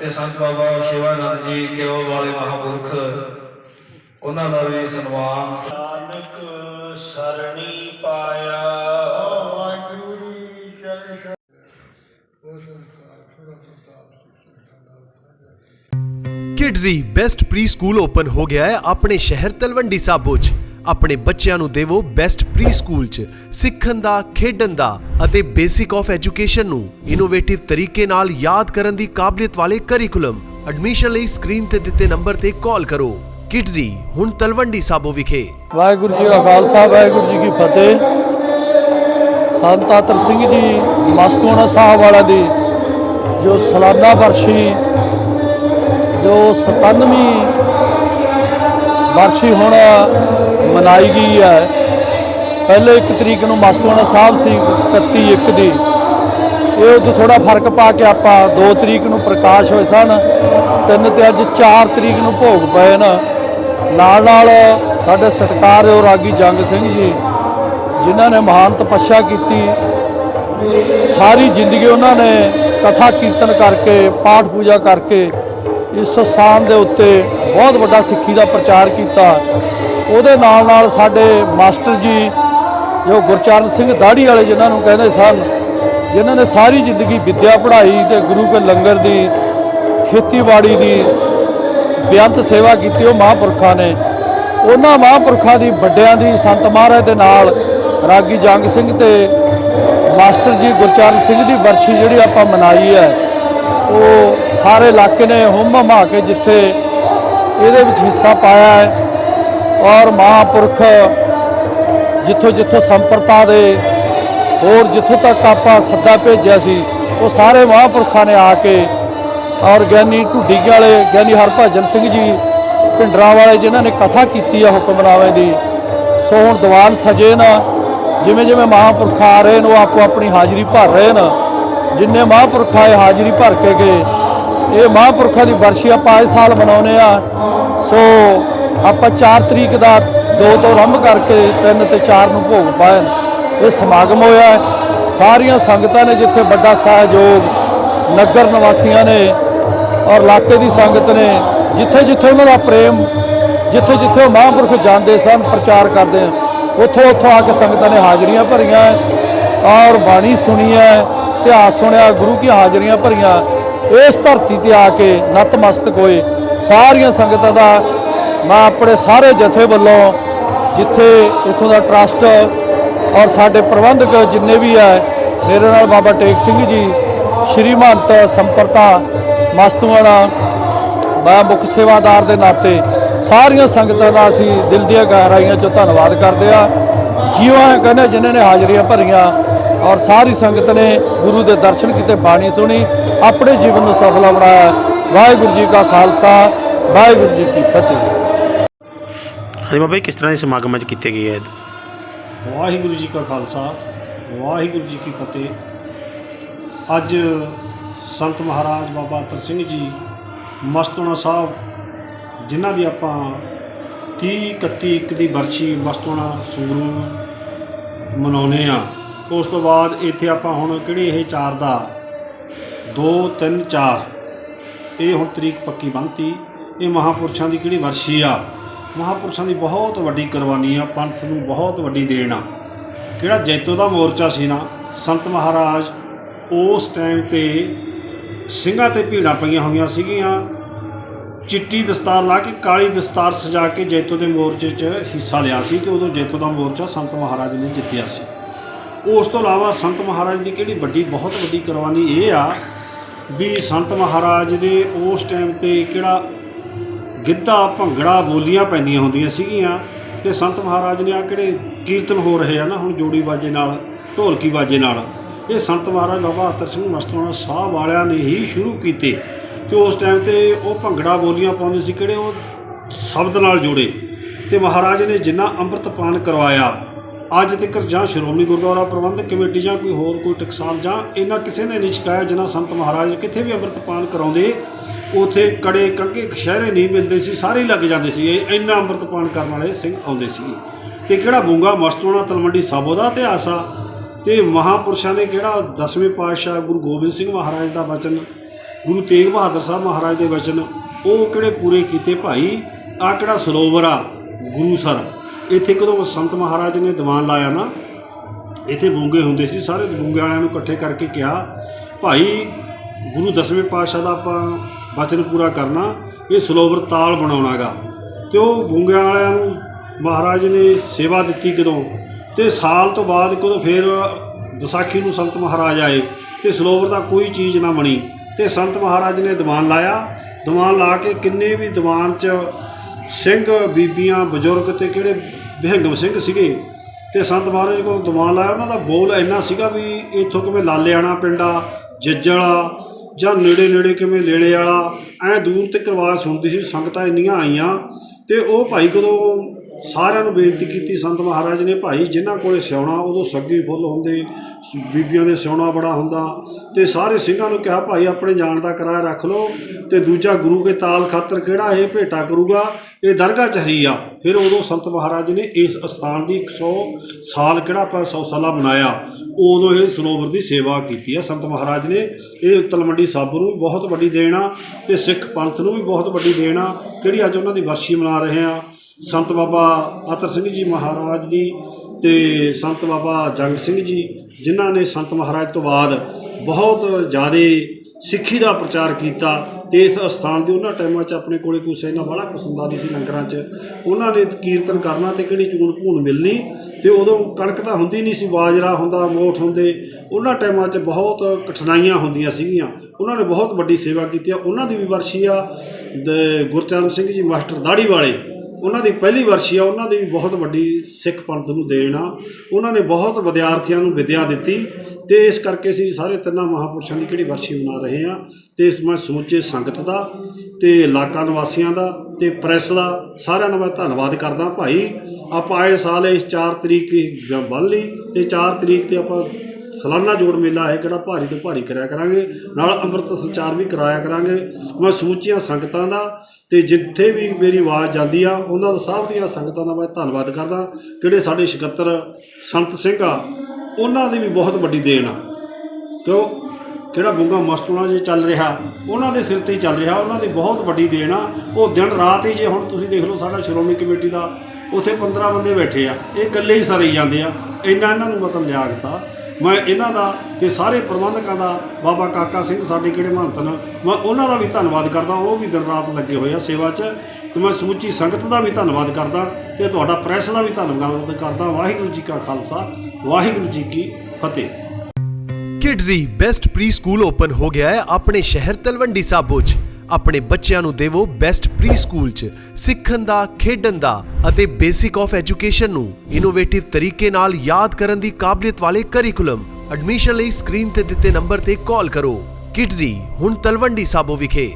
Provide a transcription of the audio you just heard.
ਅਤੇ ਸੰਤ ਬਾਬਾ ਸ਼ਿਵਾਨੰਦ ਜੀ ਕਿਉ ਵਾਲੇ ਮਹਾਂਪੁਰਖ? ਉਹਨਾਂ ਦਾ ਵੀ ਸਨਮਾਨ। ਨਾਨਕ ਸਰਣੀ ਪਾਇਆ ਵਾਹਿਗੁਰੂ ਜੀ ਚਰਨ ਛੋਹ ਉਸ ਅਨੁਸਾਰ ਥੋੜਾ ਪ੍ਰਤਾਪ ਸਿੱਖ ਸੰਤਾਂ ਦਾ ਉਤਰਾ Kidzee best pre school open ਹੋ ਗਿਆ ਹੈ ਆਪਣੇ ਬੱਚਿਆਂ ਨੂੰ ਦੇਵੋ ਬੈਸਟ ਪ੍ਰੀ ਸਕੂਲ 'ਚ, ਸਿੱਖਣ ਦਾ, ਖੇਡਣ ਦਾ ਅਤੇ ਬੇਸਿਕ ਆਫ ਐਜੂਕੇਸ਼ਨ ਨੂੰ ਇਨੋਵੇਟਿਵ ਤਰੀਕੇ ਨਾਲ ਯਾਦ ਕਰਨ ਦੀ ਕਾਬਲੀਅਤ ਵਾਲੇ ਕਰਿਕੂਲਮ ਐਡਮਿਸ਼ਨ ਲਈ ਸਕਰੀਨ ਤੇ ਦਿੱਤੇ ਨੰਬਰ ਤੇ ਕਾਲ ਕਰੋ। ਕਿਡਜ਼ੀ ਹੁਣ ਤਲਵੰਡੀ ਸਾਬੋ ਵਿਖੇ। ਵਾਹਿਗੁਰੂ ਜੀ ਕਾ ਖਾਲਸਾ, ਵਾਹਿਗੁਰੂ ਜੀ ਕੀ ਫਤਿਹ। ਸੰਤ ਆਤਰ ਸਿੰਘ ਜੀ ਮਸਤੂਆਣਾ ਸਾਹਿਬ ਵਾਲਾ ਦੀ ਜੋ ਸਾਲਾਨਾ ਵਰਸ਼ੀ ਜੋ 97ਵੀਂ ਵਰਸ਼ੀ ਹੁਣ ਮਨਾਈ ਗਈ ਹੈ। ਪਹਿਲੇ 1 ਤਰੀਕ ਨੂੰ ਮਸਤੂਆਣਾ ਸਾਹਿਬ ਸੀ 31 1 ਦੀ। ਇਹ ਉਦੋਂ ਥੋੜਾ ਫ਼ਰਕ ਪਾ ਕੇ ਆਪਾਂ 2 ਤਰੀਕ ਨੂੰ ਪ੍ਰਕਾਸ਼ ਹੋਏ ਸਨ, ਤਿੰਨ ਤੇ ਅੱਜ 4 ਤਰੀਕ ਨੂੰ ਭੋਗ ਪਏ ਨਾ। ਨਾਲ ਨਾਲ ਸਾਡੇ ਸਤਿਕਾਰਯੋਗ ਰਾਗੀ ਜੰਗ ਸਿੰਘ ਜੀ, ਜਿਨ੍ਹਾਂ ਨੇ ਮਹਾਨ ਤਪੱਸਿਆ ਕੀਤੀ, ਸਾਰੀ ਜ਼ਿੰਦਗੀ ਉਹਨਾਂ ਨੇ ਕਥਾ ਕੀਰਤਨ ਕਰਕੇ, ਪਾਠ ਪੂਜਾ ਕਰਕੇ, ਇਸ ਸਥਾਨ ਦੇ ਉੱਤੇ ਬਹੁਤ ਵੱਡਾ ਸਿੱਖੀ ਦਾ ਪ੍ਰਚਾਰ ਕੀਤਾ। ਉਹਦੇ ਨਾਲ ਨਾਲ ਸਾਡੇ ਮਾਸਟਰ ਜੀ, ਜੋ ਗੁਰਚਰਨ ਸਿੰਘ ਦਾੜੀ ਵਾਲੇ ਜਿਨ੍ਹਾਂ ਨੂੰ ਕਹਿੰਦੇ ਸਨ, ਜਿਨ੍ਹਾਂ ਨੇ ਸਾਰੀ ਜ਼ਿੰਦਗੀ ਵਿੱਦਿਆ ਪੜ੍ਹਾਈ ਤੇ ਗੁਰੂ ਕੇ ਲੰਗਰ ਦੀ, ਖੇਤੀਬਾੜੀ ਦੀ ਬੇਅੰਤ ਸੇਵਾ ਕੀਤੀ, ਉਹ ਮਹਾਂਪੁਰਖਾਂ ਨੇ। ਉਹਨਾਂ ਮਹਾਂਪੁਰਖਾਂ ਦੀ ਵੱਡਿਆਂ ਦੀ ਸੰਤ ਮਹਾਰਾਜ ਦੇ ਨਾਲ ਰਾਗੀ ਜੰਗ ਸਿੰਘ ਤੇ ਮਾਸਟਰ ਜੀ ਗੁਰਚਰਨ ਸਿੰਘ ਦੀ ਵਰਸ਼ੀ ਜਿਹੜੀ ਆਪਾਂ ਮਨਾਈ ਹੈ, ਉਹ ਸਾਰੇ ਇਲਾਕੇ ਨੇ ਹੁੰਮ ਹਮਾ ਕੇ ਜਿੱਥੇ ਇਹਦੇ ਵਿੱਚ ਹਿੱਸਾ ਪਾਇਆ ਹੈ। ਔਰ ਮਹਾਂਪੁਰਖ ਜਿੱਥੋਂ ਜਿੱਥੋਂ ਸੰਪਰਤਾ ਦੇ ਹੋਰ ਜਿੱਥੋਂ ਤੱਕ ਆਪਾਂ ਸੱਦਾ ਭੇਜਿਆ ਸੀ, ਉਹ ਸਾਰੇ ਮਹਾਂਪੁਰਖਾਂ ਨੇ ਆ ਕੇ ਔਰ ਗਿਆਨੀ ਢੁੱਡੀ ਵਾਲੇ, ਗਿਆਨੀ ਹਰਭਜਨ ਸਿੰਘ ਜੀ ਭਿੰਡਰਾਂ ਵਾਲੇ ਜਿਨ੍ਹਾਂ ਨੇ ਕਥਾ ਕੀਤੀ ਆ ਹੁਕਮਨਾਮੇ ਦੀ, ਸੋ ਹੁਣ ਦੀਵਾਨ ਸਜੇ ਨਾ, ਜਿਵੇਂ ਜਿਵੇਂ ਮਹਾਂਪੁਰਖ ਆ ਰਹੇ ਨੇ, ਉਹ ਆਪੋ ਆਪਣੀ ਹਾਜ਼ਰੀ ਭਰ ਰਹੇ ਨੇ। ਜਿੰਨੇ ਮਹਾਂਪੁਰਖ ਆਏ ਹਾਜ਼ਰੀ ਭਰ ਕੇ ਗਏ, ਇਹ ਮਹਾਂਪੁਰਖਾਂ ਦੀ ਵਰਸ਼ੀ ਆਪਾਂ ਇਸ ਸਾਲ ਮਨਾਉਨੇ ਆ, ਸੋ ਆਪਾਂ 4 ਤਰੀਕ ਦਾ 2 ਤੋਂ ਆਰੰਭ ਕਰਕੇ 3 ਤੇ 4 ਨੂੰ ਭੋਗ ਪਾਏ ਇਹ ਸਮਾਗਮ ਹੋਇਆ ਸਾਰੀਆਂ ਸੰਗਤਾਂ ਨੇ ਜਿੱਥੇ ਵੱਡਾ ਸਹਿਯੋਗ, ਨਗਰ ਨਿਵਾਸੀਆਂ ਨੇ ਔਰ ਇਲਾਕੇ ਦੀ ਸੰਗਤ ਨੇ, ਜਿੱਥੇ ਜਿੱਥੇ ਉਹਨਾਂ ਦਾ ਪ੍ਰੇਮ, ਜਿੱਥੇ ਜਿੱਥੇ ਉਹ ਮਹਾਂਪੁਰਖ ਜਾਂਦੇ ਸਨ, ਪ੍ਰਚਾਰ ਕਰਦੇ ਆ ਉੱਥੋਂ ਉੱਥੋਂ ਆ ਕੇ ਸੰਗਤਾਂ ਨੇ ਹਾਜ਼ਰੀਆਂ ਭਰੀਆਂ ਔਰ ਬਾਣੀ ਸੁਣੀ ਹੈ, ਇਤਿਹਾਸ ਸੁਣਿਆ, ਗੁਰੂ ਕੀ ਹਾਜ਼ਰੀਆਂ ਭਰੀਆਂ। ਇਸ ਧਰਤੀ ਤੇ ਆ ਕੇ ਨਤਮਸਤਕ ਹੋਏ। ਸਾਰੀਆਂ ਸੰਗਤਾਂ ਦਾ ਮੈਂ ਆਪਣੇ ਸਾਰੇ ਜਥੇ ਵੱਲੋਂ ਜਿੱਥੇ ਇੱਥੋਂ ਦਾ ਟਰਸਟ ਔਰ ਸਾਡੇ ਪ੍ਰਬੰਧਕ ਜਿੰਨੇ ਵੀ ਹੈ ਮੇਰੇ ਨਾਲ ਬਾਬਾ ਟੇਕ ਸਿੰਘ ਜੀ ਸ਼੍ਰੀ ਮਹੰਤ ਸੰਪਰਤਾ ਮਸਤੂਆਣਾ, ਮੈਂ ਮੁੱਖ ਸੇਵਾਦਾਰ ਦੇ ਨਾਤੇ ਸਾਰੀਆਂ ਸੰਗਤਾਂ ਦਾ ਅਸੀਂ ਦਿਲ ਦੀਆਂ ਗਹਿਰਾਈਆਂ ਚੋਂ ਧੰਨਵਾਦ ਕਰਦੇ ਆ ਜੀਵਾਂ ਕਹਿੰਦੇ ਜਿਨ੍ਹਾਂ ਨੇ ਹਾਜ਼ਰੀਆਂ ਭਰੀਆਂ ਔਰ ਸਾਰੀ ਸੰਗਤ ਨੇ ਗੁਰੂ ਦੇ ਦਰਸ਼ਨ ਕੀਤੇ, ਬਾਣੀ ਸੁਣੀ, ਆਪਣੇ ਜੀਵਨ ਨੂੰ ਸਫਲਾ ਬਣਾਇਆ। ਵਾਹਿਗੁਰੂ ਜੀ ਕਾ ਖਾਲਸਾ, ਵਾਹਿਗੁਰੂ ਜੀ ਕੀ ਫਤਿਹ। ਹਾਂਜੀ ਬਾਬਾ ਜੀ, ਕਿਸ ਤਰ੍ਹਾਂ ਦੇ ਸਮਾਗਮ ਅੱਜ ਕੀਤੇ ਗਏ ਹੈ ਵਾਹਿਗੁਰੂ ਜੀ ਕਾ ਖਾਲਸਾ, ਵਾਹਿਗੁਰੂ ਜੀ ਕੀ ਫਤਿਹ। ਅੱਜ ਸੰਤ ਮਹਾਰਾਜ ਬਾਬਾ ਅਤਰ ਸਿੰਘ ਜੀ ਮਸਤੋਣਾ ਸਾਹਿਬ, ਜਿਨ੍ਹਾਂ ਦੀ ਆਪਾਂ 30 31 ਇੱਕ ਦੀ ਵਰਸ਼ੀ ਮਸਤੋਣਾ ਸੰਗਰੂਰ ਮਨਾਉਨੇ ਆ ਉਸ ਤੋਂ ਬਾਅਦ ਇੱਥੇ ਆਪਾਂ ਹੁਣ ਕਿਹੜੇ ਇਹ ਚਾਰ ਦਾ? 2 3 4 ਇਹ ਹੁਣ ਤਰੀਕ ਪੱਕੀ ਬੰਨਤੀ। ਇਹ ਮਹਾਪੁਰਸ਼ਾਂ ਦੀ ਕਿਹੜੀ ਵਰਸ਼ੀ ਆ? ਮਹਾਪੁਰਸ਼ਾਂ ਦੀ ਬਹੁਤ ਵੱਡੀ ਕੁਰਬਾਨੀ ਆ, ਪੰਥ ਨੂੰ ਬਹੁਤ ਵੱਡੀ ਦੇਣ ਆ। ਕਿਹੜਾ ਜੈਤੋ ਦਾ ਮੋਰਚਾ ਸੀ ਨਾ, ਸੰਤ ਮਹਾਰਾਜ ਉਸ ਟਾਈਮ ਤੇ ਸਿੰਘਾਂ ਤੇ ਭੀੜਾਂ ਪਈਆਂ ਹੋਈਆਂ ਸੀਗੀਆਂ। ਚਿੱਟੀ ਦਸਤਾਰ ਲਾ ਕੇ, ਕਾਲੀ ਦਸਤਾਰ ਸਜਾ ਕੇ ਜੈਤੋ ਦੇ ਮੋਰਚੇ 'ਚ ਹਿੱਸਾ ਲਿਆ ਸੀ ਤੇ ਉਦੋਂ ਜੈਤੋ ਦਾ ਮੋਰਚਾ ਸੰਤ ਮਹਾਰਾਜ ਨੇ ਜਿੱਤਿਆ ਸੀ। ਉਸ ਤੋਂ ਇਲਾਵਾ ਸੰਤ ਮਹਾਰਾਜ ਦੀ ਕਿਹੜੀ ਵੱਡੀ, ਬਹੁਤ ਵੱਡੀ ਕੁਰਬਾਨੀ ਇਹ ਆ ਵੀ ਸੰਤ ਮਹਾਰਾਜ ਨੇ ਉਸ ਟਾਈਮ ਤੇ ਕਿਹੜਾ ਗਿੱਧਾ, ਭੰਗੜਾ ਬੋਲੀਆਂ ਪੈਂਦੀਆਂ ਹੁੰਦੀਆਂ ਸੀਗੀਆਂ ਤੇ ਸੰਤ ਮਹਾਰਾਜ ਨੇ ਆ ਕਿਹੜੇ ਕੀਰਤਨ ਹੋ ਰਹੇ ਆ ਨਾ, ਹੁਣ ਜੋੜੀ ਬਾਜੇ ਨਾਲ, ਢੋਲਕੀ ਬਾਜੇ ਨਾਲ। ਇਹ ਸੰਤ ਮਹਾਰਾਜ ਬਾਬਾ ਅਤਰ ਸਿੰਘ ਮਸਤੂਆਣਾ ਸਾਹਿਬ ਵਾਲਿਆਂ ਨੇ ਹੀ ਸ਼ੁਰੂ ਕੀਤੇ ਤੇ ਉਸ ਟਾਈਮ ਤੇ ਉਹ ਭੰਗੜਾ ਬੋਲੀਆਂ ਪਾਉਂਦੇ ਸੀ, ਕਿਹੜੇ ਉਹ ਸ਼ਬਦ ਨਾਲ ਜੋੜੇ। ਤੇ ਮਹਾਰਾਜ ਨੇ ਜਿੰਨਾ ਅੰਮ੍ਰਿਤਪਾਨ ਕਰਵਾਇਆ, ਅੱਜ ਤੱਕ ਜਾਂ ਸ਼੍ਰੋਮਣੀ ਗੁਰਦੁਆਰਾ ਪ੍ਰਬੰਧਕ ਕਮੇਟੀ ਜਾਂ ਕੋਈ ਹੋਰ ਕੋਈ ਟਕਸਾਲ ਜਾਂ ਇਹਨਾਂ ਕਿਸੇ ਨੇ ਨਹੀਂ ਚੁਕਾਇਆ ਜਿਨ੍ਹਾਂ ਸੰਤ ਮਹਾਰਾਜ ਕਿੱਥੇ ਵੀ ਅੰਮ੍ਰਿਤਪਾਨ ਕਰਾਉਂਦੇ ਉਥੇ ਕੜੇ ਕੰਗੇ ਕਸ਼ਹਿਰੇ ਨਹੀਂ ਮਿਲਦੇ ਸੀ, ਸਾਰੇ ਲੱਗ ਜਾਂਦੇ ਸੀ। ਇਹ ਇੰਨਾ ਅੰਮ੍ਰਿਤਪਾਨ ਕਰਨ ਵਾਲੇ ਸਿੰਘ ਆਉਂਦੇ ਸੀ। ਤੇ ਕਿਹੜਾ ਬੂੰਗਾ ਮਸਤੂਣਾ ਤਲਵੰਡੀ ਸਾਬੋ ਦਾ ਇਤਿਹਾਸ ਆ। ਤੇ ਮਹਾਪੁਰਸ਼ਾਂ ਨੇ ਕਿਹੜਾ ਦਸਵੇਂ ਪਾਤਸ਼ਾਹ ਗੁਰੂ ਗੋਬਿੰਦ ਸਿੰਘ ਮਹਾਰਾਜ ਦਾ ਵਚਨ, ਗੁਰੂ ਤੇਗ ਬਹਾਦਰ ਸਾਹਿਬ ਮਹਾਰਾਜ ਦੇ ਵਚਨ, ਉਹ ਕਿਹੜੇ ਪੂਰੇ ਕੀਤੇ ਭਾਈ? ਆ ਕਿਹੜਾ ਸਰੋਵਰ ਆ? ਗੁਰੂਸਰ ਇੱਥੇ ਕਦੋਂ ਸੰਤ ਮਹਾਰਾਜ ਨੇ ਦੀਵਾਨ ਲਾਇਆ ਨਾ, ਇੱਥੇ ਬੂੰਗੇ ਹੁੰਦੇ ਸੀ, ਸਾਰੇ ਬੂੰਗੇ ਵਾਲਿਆਂ ਨੂੰ ਇਕੱਠੇ ਕਰਕੇ ਕਿਹਾ, ਭਾਈ ਗੁਰੂ ਦਸਵੇਂ ਪਾਤਸ਼ਾਹ ਦਾ ਆਪਾਂ ਵਚਨ ਪੂਰਾ ਕਰਨਾ, ਇਹ ਸਰੋਵਰ ਤਾਲ ਬਣਾਉਣਾਗਾ ਤੇ ਉਹ ਗੁੰਗਿਆਂ ਵਾਲਿਆਂ ਨੂੰ ਮਹਾਰਾਜ ਨੇ ਸੇਵਾ ਦਿੱਤੀ ਕਦੋਂ? ਤੇ ਸਾਲ ਤੋਂ ਬਾਅਦ ਕਦੋਂ ਫਿਰ ਵਿਸਾਖੀ ਨੂੰ ਸੰਤ ਮਹਾਰਾਜ ਆਏ, ਤੇ ਸਰੋਵਰ ਦਾ ਕੋਈ ਚੀਜ਼ ਨਾ ਬਣੀ। ਤੇ ਸੰਤ ਮਹਾਰਾਜ ਨੇ ਦੀਵਾਨ ਲਾਇਆ। ਦੀਵਾਨ ਲਾ ਕੇ ਕਿੰਨੇ ਵੀ ਦੀਵਾਨ 'ਚ ਸਿੰਘ, ਬੀਬੀਆਂ, ਬਜ਼ੁਰਗ ਤੇ ਕਿਹੜੇ ਵਿਹੰਗਮ ਸਿੰਘ ਸੀਗੇ, ਤੇ ਸੰਤ ਮਹਾਰਾਜ ਕੋਲ ਦੀਵਾਨ ਲਾਇਆ। ਉਹਨਾਂ ਦਾ ਬੋਲ ਇੰਨਾ ਸੀਗਾ ਵੀ ਇੱਥੋਂ ਕਿਵੇਂ ਲਾਲਿਆਣਾ ਪਿੰਡਾ ਜੱਜਲਾ ਜਾਂ ਨੇੜੇ ਨੇੜੇ ਕਿਵੇਂ ਲੇਲੇ ਵਾਲਾ, ਐ ਦੂਰ ਤੱਕ ਆਵਾਜ਼ ਸੁਣਦੀ ਸੀ, ਸੰਗਤਾਂ ਇੰਨੀਆਂ ਆਈਆਂ ਤੇ ਉਹ ਭਾਈ ਕਦੋਂ ਸਾਰਿਆਂ ਨੂੰ ਬੇਨਤੀ ਕੀਤੀ ਸੰਤ ਮਹਾਰਾਜ ਨੇ, ਭਾਈ ਜਿਨ੍ਹਾਂ ਕੋਲੇ ਸਿਉਣਾ ਉਦੋਂ ਸੱਗੀ ਫੁੱਲ ਹੁੰਦੇ, ਸ- ਬੀਬੀਆਂ ਦੇ ਸਿਉਣਾ ਬੜਾ ਹੁੰਦਾ ਤੇ ਸਾਰੇ ਸਿੰਘਾਂ ਨੂੰ ਕਿਹਾ, ਭਾਈ ਆਪਣੇ ਜਾਣ ਦਾ ਕਿਰਾਇਆ ਰੱਖ ਲਓ ਤੇ ਦੂਜਾ ਗੁਰੂ ਕੇ ਤਾਲ ਖਾਤਰ ਕਿਹੜਾ ਇਹ ਭੇਟਾ ਕਰੂਗਾ? ਇਹ ਦਰਗਾਹ ਚਹਰੀ ਆ। ਫਿਰ ਉਦੋਂ ਸੰਤ ਮਹਾਰਾਜ ਨੇ ਇਸ ਅਸਥਾਨ ਦੀ 100 ਸਾਲ ਕਿਹੜਾ ਆਪਾਂ 100 ਸਾਲਾ ਮਨਾਇਆ। ਉਦੋਂ ਇਹ ਸਰੋਵਰ ਦੀ ਸੇਵਾ ਕੀਤੀ ਆ ਸੰਤ ਮਹਾਰਾਜ ਨੇ। ਇਹ ਤਲਵੰਡੀ ਸਾਬੋ ਨੂੰ ਵੀ ਬਹੁਤ ਵੱਡੀ ਦੇਣ ਆ ਤੇ ਸਿੱਖ ਪੰਥ ਨੂੰ ਵੀ ਬਹੁਤ ਵੱਡੀ ਦੇਣ ਆ, ਕਿਹੜੀ ਅੱਜ ਉਹਨਾਂ ਦੀ ਵਰਸ਼ੀ ਮਨਾ ਰਹੇ ਆ। ਸੰਤ ਬਾਬਾ ਆਤਰ ਸਿੰਘ ਜੀ ਮਹਾਰਾਜ ਦੀ ਤੇ ਸੰਤ ਬਾਬਾ ਜੰਗ ਸਿੰਘ ਜੀ, ਜਿਨ੍ਹਾਂ ਨੇ ਸੰਤ ਮਹਾਰਾਜ ਤੋਂ ਬਾਅਦ ਬਹੁਤ ਜ਼ਿਆਦਾ ਸਿੱਖੀ ਦਾ ਪ੍ਰਚਾਰ ਕੀਤਾ ਤੇ ਇਸ ਅਸਥਾਨ ਦੀ ਉਹਨਾਂ ਟਾਈਮਾਂ 'ਚ ਆਪਣੇ ਕੋਲੇ ਕੋਈ ਸੈਨਾ ਬੜਾ ਪਸੰਦਾ ਨਹੀਂ ਸੀ ਲੰਗਰਾਂ 'ਚ। ਉਹਨਾਂ ਨੇ ਕੀਰਤਨ ਕਰਨਾ ਤੇ ਕਿਹੜੀ ਚੂਣ ਭੂਣ ਮਿਲਣੀ ਤੇ ਉਦੋਂ ਕਣਕ ਤਾਂ ਹੁੰਦੀ ਨਹੀਂ ਸੀ, ਬਾਜਰਾ ਹੁੰਦਾ, ਮੋਠ ਹੁੰਦੇ। ਉਹਨਾਂ ਟਾਈਮਾਂ 'ਚ ਬਹੁਤ ਕਠਿਨਾਈਆਂ ਹੁੰਦੀਆਂ ਸੀਗੀਆਂ। ਉਹਨਾਂ ਨੇ ਬਹੁਤ ਵੱਡੀ ਸੇਵਾ ਕੀਤੀ ਆ। ਉਹਨਾਂ ਦੀ ਵੀ ਵਰਸ਼ੀ ਆ ਗੁਰਚਰਨ ਸਿੰਘ ਜੀ, ਮਾਸਟਰ ਦਾੜੀ ਵਾਲੇ। ਉਹਨਾਂ ਦੀ ਪਹਿਲੀ ਵਰਸ਼ੀ ਆ, ਉਹਨਾਂ ਦੀ ਵੀ ਬਹੁਤ ਵੱਡੀ ਸਿੱਖ ਪੰਥ ਨੂੰ ਦੇਣ ਆ। ਉਹਨਾਂ ਨੇ ਬਹੁਤ ਵਿਦਿਆਰਥੀਆਂ ਨੂੰ ਵਿਦਿਆ ਦਿੱਤੀ ਤੇ ਇਸ ਕਰਕੇ ਅਸੀਂ ਸਾਰੇ ਤਿੰਨਾਂ ਮਹਾਪੁਰਸ਼ਾਂ ਦੀ ਕਿਹੜੀ ਵਰਸ਼ੀ ਮਨਾ ਰਹੇ ਆ ਤੇ ਇਸ ਮੈਂ ਸਮੁੱਚੇ ਸੰਗਤ ਦਾ ਤੇ ਇਲਾਕਾ ਨਿਵਾਸੀਆਂ ਦਾ ਤੇ ਪ੍ਰੈਸ ਦਾ ਸਾਰਿਆਂ ਦਾ ਮੈਂ ਧੰਨਵਾਦ ਕਰਦਾ ਭਾਈ। ਆਪਾਂ ਆਏ ਸਾਲ ਇਸ 4 ਤਰੀਕ ਹੀ ਬੰਨ ਲਈ ਤੇ 4 ਤਰੀਕ ਤੇ ਆਪਾਂ ਸਾਲਾਨਾ ਜੋੜ ਮੇਲਾ ਹੈ, ਕਿਹੜਾ ਭਾਰੀ ਤੋਂ ਭਾਰੀ ਕਰਿਆ ਕਰਾਂਗੇ। ਨਾਲ ਅੰਮ੍ਰਿਤ ਸੰਚਾਰ ਵੀ ਕਰਾਇਆ ਕਰਾਂਗੇ। ਮੈਂ ਸਮੁੱਚੀਆਂ ਸੰਗਤਾਂ ਦਾ ਤੇ ਜਿੱਥੇ ਵੀ ਮੇਰੀ ਆਵਾਜ਼ ਜਾਂਦੀ ਆ, ਉਹਨਾਂ ਦਾ ਸਭ ਦੀਆਂ ਸੰਗਤਾਂ ਦਾ ਮੈਂ ਧੰਨਵਾਦ ਕਰਦਾ। ਕਿਹੜੇ ਸਾਡੇ ਸਕੱਤਰ ਸੰਤ ਸਿੰਘ ਆ, ਉਹਨਾਂ ਦੀ ਵੀ ਬਹੁਤ ਵੱਡੀ ਦੇਣ ਆ। ਕਿਉਂ? ਕਿਹੜਾ ਬੁੰਗਾ ਮਸਤੂਣਾ ਜੇ ਚੱਲ ਰਿਹਾ, ਉਹਨਾਂ ਦੇ ਸਿਰ ਤੇ ਹੀ ਚੱਲ ਰਿਹਾ, ਉਹਨਾਂ ਦੀ ਬਹੁਤ ਵੱਡੀ ਦੇਣ ਆ। ਉਹ ਦਿਨ ਰਾਤ ਹੀ ਜੇ ਹੁਣ ਤੁਸੀਂ ਦੇਖ ਲਓ ਸਾਡਾ ਸ਼੍ਰੋਮਣੀ ਕਮੇਟੀ ਦਾ, ਉੱਥੇ 15 ਬੰਦੇ ਬੈਠੇ ਆ। ਇਹ ਇਕੱਲੇ ਹੀ ਸਾਰੇ ਜਾਂਦੇ ਆ। ਇੰਨਾ ਇਹਨਾਂ ਨੂੰ ਮਤਲਬ ਲਿਆ ਦਿੱਤਾ। ਮੈਂ ਇਹਨਾਂ ਦਾ ਤੇ ਸਾਰੇ ਪ੍ਰਬੰਧਕਾਂ ਦਾ ਬਾਬਾ ਕਾਕਾ ਸਿੰਘ ਸਾਡੇ ਕਿਹੜੇ ਮਹੰਤ ਮੈਂ ਉਹਨਾਂ ਦਾ ਵੀ ਧੰਨਵਾਦ ਕਰਦਾ, ਉਹ ਵੀ ਦਿਨ ਰਾਤ ਲੱਗੇ ਹੋਏ ਆ ਸੇਵਾ 'ਚ, ਤੇ ਮੈਂ ਸਮੁੱਚੀ ਸੰਗਤ ਦਾ ਵੀ ਧੰਨਵਾਦ ਕਰਦਾ ਤੇ ਤੁਹਾਡਾ ਪ੍ਰੈਸ ਦਾ ਵੀ ਧੰਨਵਾਦ ਕਰਦਾ। ਵਾਹਿਗੁਰੂ ਜੀ ਕਾ ਖਾਲਸਾ, ਵਾਹਿਗੁਰੂ ਜੀ ਕੀ ਫਤਿਹ। Kidzee best pre school open ਹੋ ਗਿਆ ਹੈ ਆਪਣੇ ਸ਼ਹਿਰ ਤਲਵੰਡੀ ਸਾਬੋ 'ਚ। ਆਪਣੇ ਬੱਚਿਆਂ ਨੂੰ ਦੇਵੋ ਬੈਸਟ ਪ੍ਰੀ ਸਕੂਲ 'ਚ, ਸਿੱਖਣ ਦਾ, ਖੇਡਣ ਦਾ ਅਤੇ ਬੇਸਿਕ ਆਫ ਐਜੂਕੇਸ਼ਨ ਨੂੰ ਇਨੋਵੇਟਿਵ ਤਰੀਕੇ ਨਾਲ ਯਾਦ ਕਰਨ ਦੀ ਕਾਬਲੀਅਤ ਵਾਲੇ ਕਰਿਕੂਲਮ ਐਡਮਿਸ਼ਨ ਲਈ ਸਕਰੀਨ ਤੇ ਦਿੱਤੇ ਨੰਬਰ ਤੇ ਕਾਲ ਕਰੋ। ਕਿਡਜ਼ੀ ਹੁਣ ਤਲਵੰਡੀ ਸਾਬੋ ਵਿਖੇ।